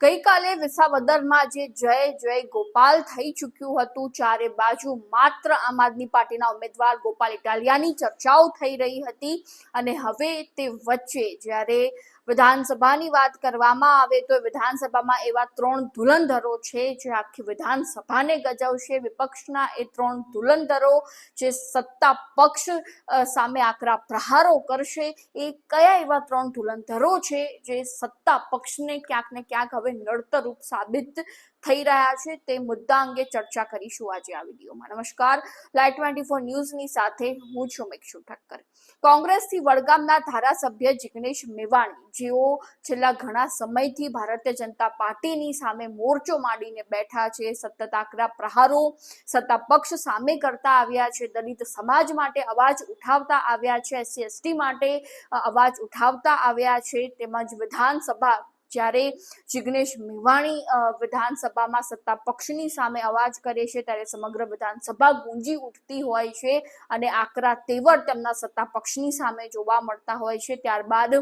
ગઈકાલે વિસાવદરમાં જે જય જય ગોપાલ થઈ ચૂક્યું હતું, ચારે બાજુ માત્ર આમ આદમી પાર્ટીના ઉમેદવાર ગોપાલ ઇટાલિયાની ચર્ચાઓ થઈ રહી હતી અને હવે તે વચ્ચે જ્યારે વિધાનસભાની વાત કરવામાં આવે તો વિધાનસભામાં એવા ત્રણ ધુલંધરો છે જે આખી વિધાનસભાને ગજવશે. વિપક્ષના એ ત્રણ ધુલંધરો જે સત્તા પક્ષ સામે આકરા પ્રહારો કરશે. એ કયા એવા ત્રણ ધુલંધરો છે જે સત્તા પક્ષને ક્યાંક ને ક્યાંક હવે નડતરૂપ સાબિત થઈ રહ્યા છે તે મુદ્દા અંગે ચર્ચા કરીશું આજે આ વિડીયોમાં. નમસ્કાર. લાઈટ ટ્વેન્ટી ફોર ન્યૂઝની સાથે હું છું મિક્ષુ ઠક્કર. કોંગ્રેસથી વડગામના ધારાસભ્ય જિગ્નેશ મેવાણી. જેઓ છેલ્લા ઘણા સમયથી ભારતીય જનતા પાર્ટીની સામે મોરચો માંડીને બેઠા છે. સતત આકરા પ્રહારો સત્તા પક્ષ સામે કરતા આવ્યા છે. દલિત સમાજ માટે અવાજ ઉઠાવતા આવ્યા છે. એસસી, એસટી માટે અવાજ ઉઠાવતા આવ્યા છે. તેમજ વિધાનસભા જ્યારે જિગ્નેશ મેવાણી વિધાનસભામાં સત્તા પક્ષની સામે અવાજ કરે છે ત્યારે સમગ્ર વિધાનસભા ગુંજી ઉઠતી હોય છે અને આકરા તેવર તેમના સત્તા પક્ષની સામે જોવા મળતા હોય છે. ત્યારબાદ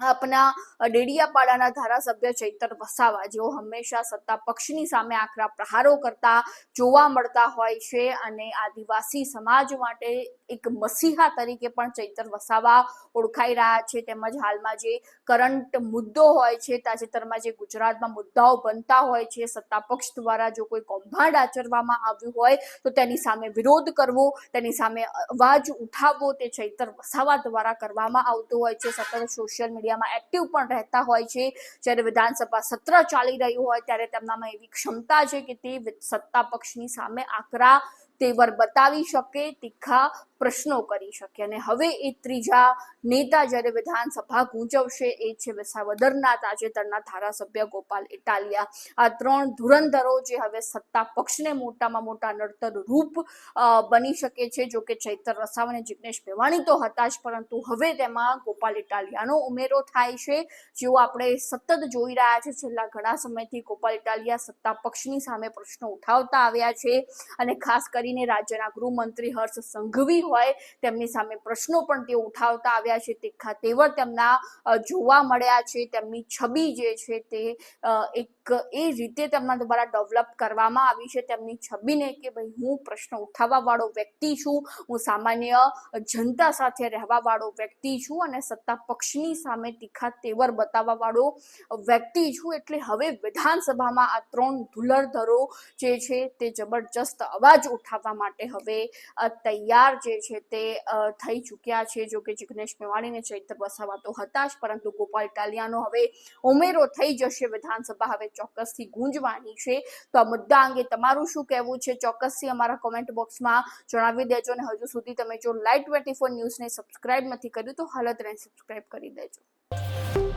આપના ડેડિયાપાડાના ધારાસભ્ય ચૈતર વસાવા જેઓ હંમેશા સત્તા પક્ષની સામે આકરા પ્રહારો કરતા, જોવા મળતા હોય છે અને આદિવાસી સમાજ માટે એક મસીહા તરીકે પણ ચૈતર વસાવા ઓળખાઈ રહ્યા છે. તેમજ હાલમાં જે કરંટ મુદ્દો હોય છે, તાજેતરમાં જે ગુજરાતમાં મુદ્દાઓ બનતા હોય છે, સત્તા પક્ષ દ્વારા જો કોઈ કૌભાંડ આચરવામાં આવ્યું હોય, તો તેની સામે વિરોધ કરવો, તેની સામે અવાજ ઉઠાવવો તે ચૈતર વસાવા દ્વારા કરવામાં આવતો હોય છે. સતત સોશિયલ મીડિયામાં એક્ટિવ પણ રહેતા હોય છે. જ્યારે વિધાનસભા સત્ર ચાલી રહ્યું હોય ત્યારે તેમનામાં એવી ક્ષમતા છે કે તે સત્તા પક્ષની સામે આકરા, તેવર બતાવી શકે, તીખા પ્રશ્નો કરી શકે. અને હવે એ ત્રીજા નેતા જ્યારે વિધાનસભા ગૂંચવશે, એ છે વિસાવદરના તાજેતરના ધારાસભ્ય ગોપાલ ઇટાલિયા. આ ત્રણ ધુરંધરો જે હવે સત્તા પક્ષને મોટામાં મોટા નડતર રૂપ બની શકે છે, જો કે ચૈતર રસાવ અને જિગ્નેશ મેવાણી તો હતા જ, પરંતુ હવે તેમાં ગોપાલ ઇટાલિયાનો ઉમેરો થાય છે. જેઓ આપણે સતત જોઈ રહ્યા છે, છેલ્લા ઘણા સમયથી ગોપાલ ઇટાલિયા સત્તા પક્ષની સામે પ્રશ્નો ઉઠાવતા આવ્યા છે. અને ખાસ કરીને રાજ્યના ગૃહમંત્રી હર્ષ સંઘવી હોય, તેમની સામે પ્રશ્નો પણ તે ઉઠાવતા આવ્યા છે. તીખા તેવર તેમના જોવા મળ્યા છે. તેમની છબી જે છે તે એક, એ રીતે તેમના દ્વારા ડેવલપ કરવામાં આવી છે. તેમની છબીને કે ભાઈ, હું પ્રશ્ન ઉઠાવવા વાળો વ્યક્તિ છું. હું સામાન્ય જનતા સાથે રહેવા વાળો વ્યક્તિ છું અને સત્તા પક્ષની સામે તીખા તેવર બતાવવા વાળો વ્યક્તિ છું. એટલે હવે વિધાનસભામાં આ ત્રણ ધુલરધરો જે છે તે જબરજસ્ત અવાજ ઉઠાવવા માટે હવે તૈયાર જે છે તે થઈ ચૂક્યા છે. જો કે જિગ્નેશ મેવાણીને ચૈતર વસાવા તો હતા જ, પરંતુ ગોપાલ ઇટાલિયાનો હવે ઉમેરો થઈ જશે. વિધાનસભા હવે ચોક્કસથી ગુંજવાની છે. તો આ મુદ્દા અંગે તમારું શું કહેવું છે? ચોક્કસથી અમારા કોમેન્ટ બોક્સમાં જણાવી દેજો અને હજુ સુધી તમે જો લાઈટ ટ્વેન્ટી ફોર ન્યૂઝને સબસ્ક્રાઇબ નથી કર્યું તો હાલત રહે સબસ્ક્રાઇબ કરી દેજો.